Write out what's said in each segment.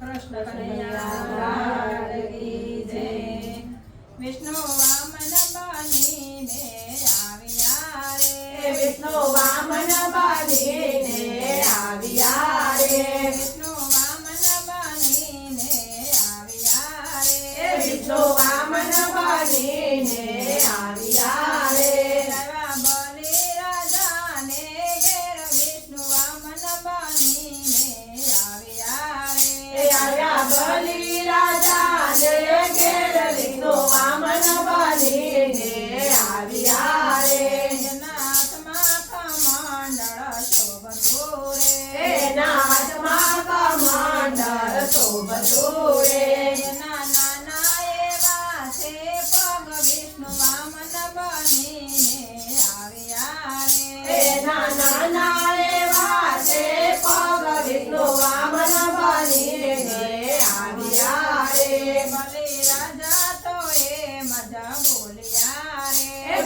કૃષ્ણ કનૈયા જય વિષ્ણુ આવ્યા રે વિષ્ણુ વામન બનીને આવ્યા રે આવ્યા રે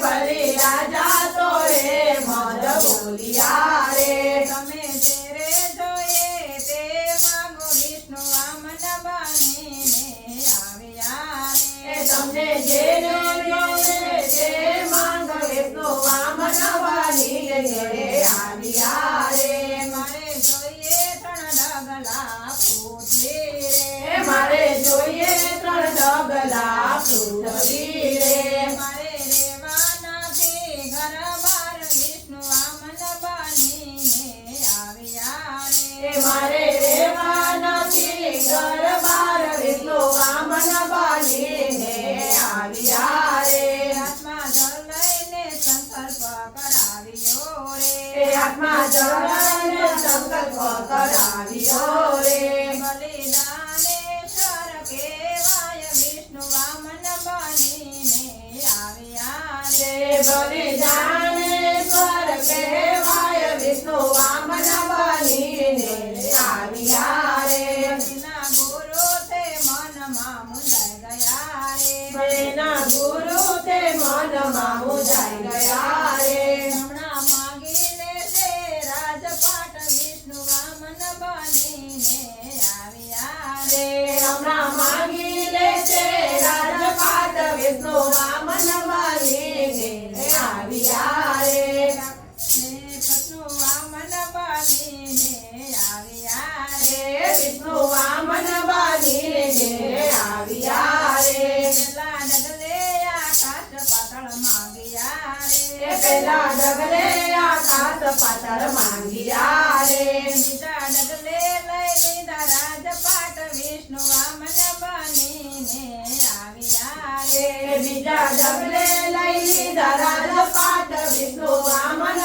ભલે રાજા તો રે મન બોલિયા રે. તમે તેરે જોયે તે માગો વિષ્ણુ વામન બનીને આવ્યા રે. જે માં સર કેવાય વિષ્ણુ વામન બનીને આવ્યા રે બલિદાન મીઠા ડગલે આકાશ પાતર માંગી આરે મીઠા ડગલે લઈ લીધા રાજપાટ વિષ્ણુ વામન બનીને આવ્યા રે બીજા ડગલે લઈ લીધા રાજપાટ વિષ્ણુ વામન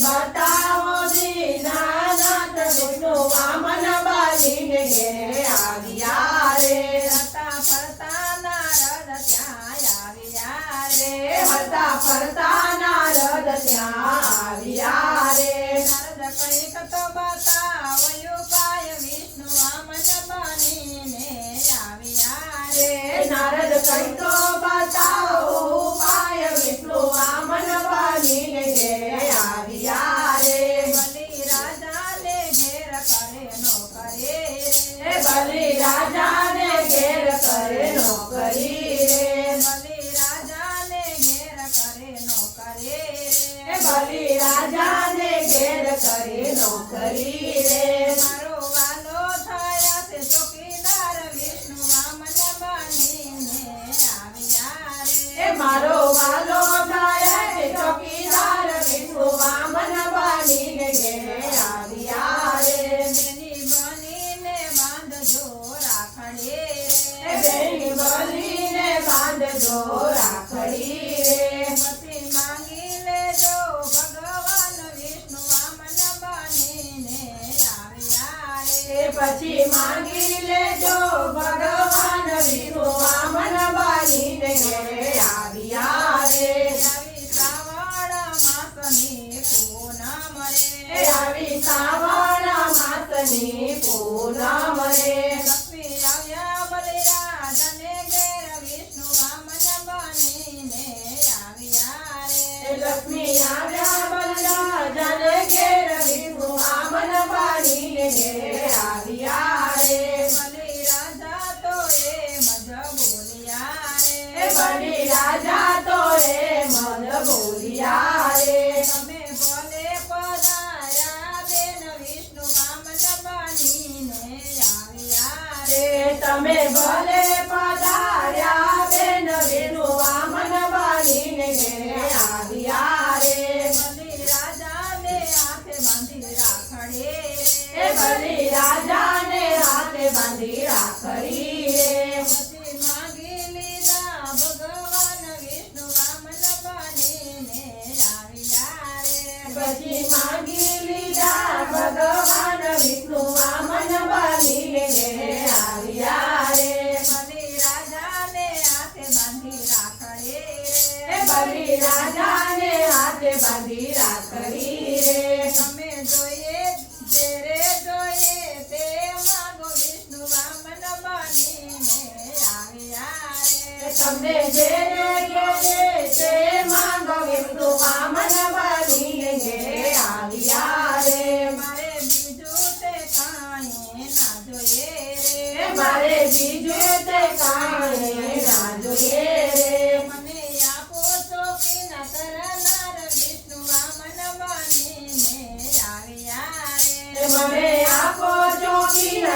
这把。બલી રાજાને ઘેર કરે નોકરી રે. મારો વાલો થયા છે ચોકીદાર વિષ્ણુ વામન બનીને આવ્યા રે. મારો વાલો પછી માંગી લેજો ભગવાન વિષ્ણુ વામન બનીને ઘેર આવ્યા રે. શ્રાવણ માસની પૂનમ રે. આવી શ્રાવણ માસની પૂનમ તમે ભલે પધાર્યા બેન વિષ્ણુ વામન બનીને આવ્યા રે. બલિરાજાને હાથે બાંધી રાખડે. બલી રાજાને હાથે બાંધી રાખડી તમને જે ગેરે તે માંગો વિષ્ણુ વામન બનીને ઘેર આવ્યા રે. મારે બીજું તે કાંઈ ના જોઈએ રે. મારે બીજું તે કાંઈ ના જોઈએ રે. મને આપો તો કે ના કરનાર વિષ્ણુ વામન બનીને આવ્યા રે. મને આપો ચોકી ન